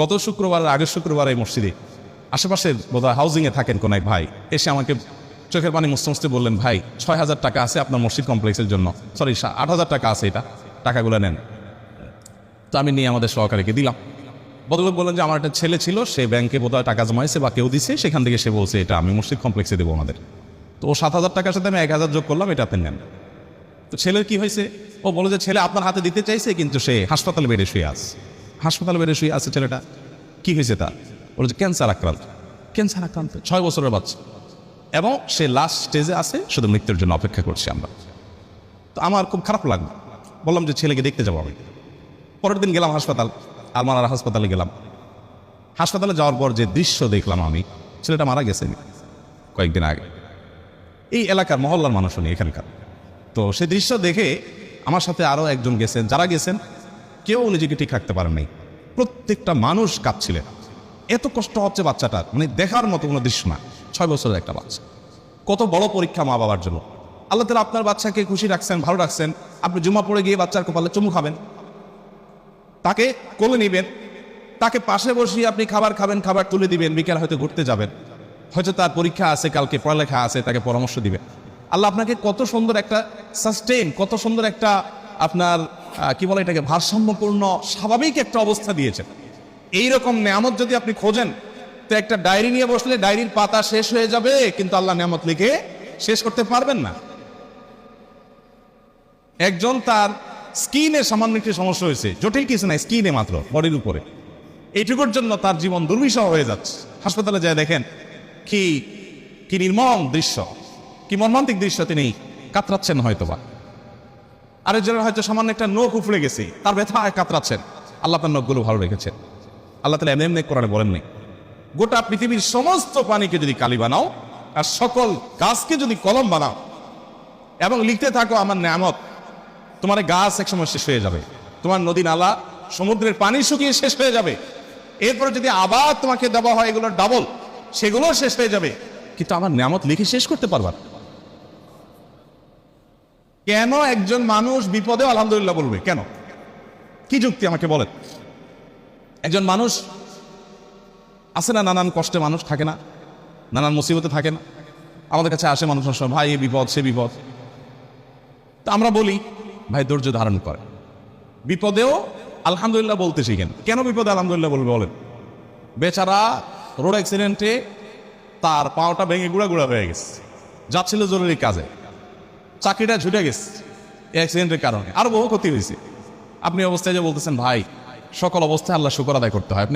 গত শুক্রবার আগের শুক্রবার এই মসজিদে আশেপাশের বোধহয় হাউজিংয়ে থাকেন কোন এক ভাই। এসে আমাকে চোখের পানি মুছতে মুছতে বললেন, ভাই ছয় হাজার টাকা আছে আপনার মসজিদ কমপ্লেক্সের জন্য। সরি আট হাজার টাকা আছে এটা। টাকাগুলো নেন। তো আমি নিয়ে আমাদের সহকারীকে দিলাম। বদলোক বললেন যে, আমার একটা ছেলে ছিল, সে ব্যাংকে বোধহয় টাকা জমাইছে বা কেউ দিছে, সেখান থেকে সে বলছে এটা, আমি মসজিদ কমপ্লেক্সে দেবো আমাদের। তো ও সাত হাজার টাকার সাথে আমি এক হাজার যোগ করলাম এটা আপনি নেন। তো ছেলের কি হয়েছে? ও বলে যে, ছেলে আপনার হাতে দিতে চাইছে, কিন্তু সে হাসপাতালে বেড়ে শুয়ে আছে। হাসপাতালে বেড়ে শুয়ে আছে ছেলেটা। কি হয়েছে তার? বলে যে ক্যান্সার আক্রান্ত। ক্যান্সার আক্রান্ত। ছয় বছরের বাচ্চা। এবং সে লাস্ট স্টেজে আছে, শুধু মৃত্যুর জন্য অপেক্ষা করছি আমরা। তো আমার খুব খারাপ লাগল। বললাম যে ছেলেকে দেখতে যাব আমি। পরের দিন গেলাম হাসপাতাল আলমারার হাসপাতালে গেলাম। হাসপাতালে যাওয়ার পর যে দৃশ্য দেখলাম আমি, ছেলেটা মারা গেছে কয়েকদিন আগে। এই এলাকার মহল্লার মানুষ উনি এখানকার। তো সেই দৃশ্য দেখে আমার সাথে আরও একজন গেছেন, যারা গেছেন, কেউ নিজেকে ঠিক রাখতে পারেন নাই প্রত্যেকটা মানুষ কাঁদছিলেন এত কষ্ট হচ্ছে বাচ্চাটার মানে দেখার মতো কোনো দৃশ্য না। ছয় বছরের একটা বাচ্চা। কত বড় পরীক্ষা মা বাবার জন্য। আল্লাহ তালা আপনার বাচ্চাকে খুশি রাখছেন, ভালো রাখছেন। আপনি জুমা পড়ে গিয়ে বাচ্চার কপালে চুমু খাবেন। তাকে কোলে নেবেন। তাকে পাশে বসিয়ে আপনি খাবার খাবেন, খাবার তুলে দিবেন, বিকেল হয়তো ঘুরতে যাবেন। হয়তো তার পরীক্ষা আছে, কালকে পড়ালেখা আছে, তাকে পরামর্শ দিবেন। আল্লাহ আপনাকে কত সুন্দর একটা সাস্টেন কত সুন্দর একটা আপনার কি বলে এটাকে? ভারসাম্যপূর্ণ, স্বাভাবিক একটা অবস্থা দিয়েছেন। এই রকম নিয়ামত যদি আপনি খোঁজেন, তো একটা ডায়েরি নিয়ে বসলে ডায়েরির পাতা শেষ হয়ে যাবে, কিন্তু আল্লাহ নিয়ামত লিখে শেষ করতে পারবেন না। একজন তার স্কিনে সামান্য একটি সমস্যা হয়েছে। জটিল কিছু নাই, স্কিনে মাত্র, বডির উপরে। এইটুকুর জন্য তার জীবন দুর্বিষহ হয়ে যাচ্ছে। হাসপাতালে যায় দেখেন, কি কি নির্মম দৃশ্য। কি মর্মান্তিক দৃশ্য তিনি কাতরাচ্ছেন হয়তোবা। আরেকজনের হয়তো সামান্য একটা নখ উফড়ে গেছে, তার ব্যথায় কাতরাচ্ছেন। আল্লাহ তার নখগুলো ভালো রেখেছেন। আল্লাহ তালা এমনি এমনি কোরআনে বলেননি গোটা পৃথিবীর সমস্ত পানিকে যদি কালি বানাও, আর সকল গাছকে যদি কলম বানাও, এবং লিখতে থাকো, আমার নিয়ামত, তোমার গাছ একসময় শেষ হয়ে যাবে। তোমার নদী, নালা, সমুদ্রের পানি শুকিয়ে শেষ হয়ে যাবে। এরপরে যদি আবার তোমাকে দেওয়া হয় এগুলোর ডাবল সেগুলো শেষ হয়ে যাবে। কিন্তু আমার নিয়ামত লিখে শেষ করতে পারবা। কেন একজন মানুষ বিপদেও আলহামদুলিল্লাহ বলবে? কেন? কি যুক্তি আমাকে বলেন? একজন মানুষ আছে না নানান কষ্টে মানুষ থাকে না? নানান মুসিবতে থাকে না? আমাদের কাছে আসে মানুষ সময়, ভাই এ বিপদ সে বিপদ। তা আমরা বলি ভাই ধৈর্য ধারণ করে। বিপদেও আলহামদুলিল্লাহ বলতে শিখেন। কেন বিপদে আলহামদুলিল্লাহ বলবে বলেন? বেচারা রোড অ্যাক্সিডেন্টে তার পাওটা ভেঙে গুঁড়া গুঁড়া হয়ে গেছে। যাচ্ছিল জরুরি কাজে। চাকরিটা ছুটে গেছে। অ্যাক্সিডেন্টের কারণে। আরও বহু ক্ষতি হয়েছে। আপনি অবস্থায় যে বলতেছেন, ভাই, সকল অবস্থায় আল্লাহ শুকর আদায় করতে হয়। আপনি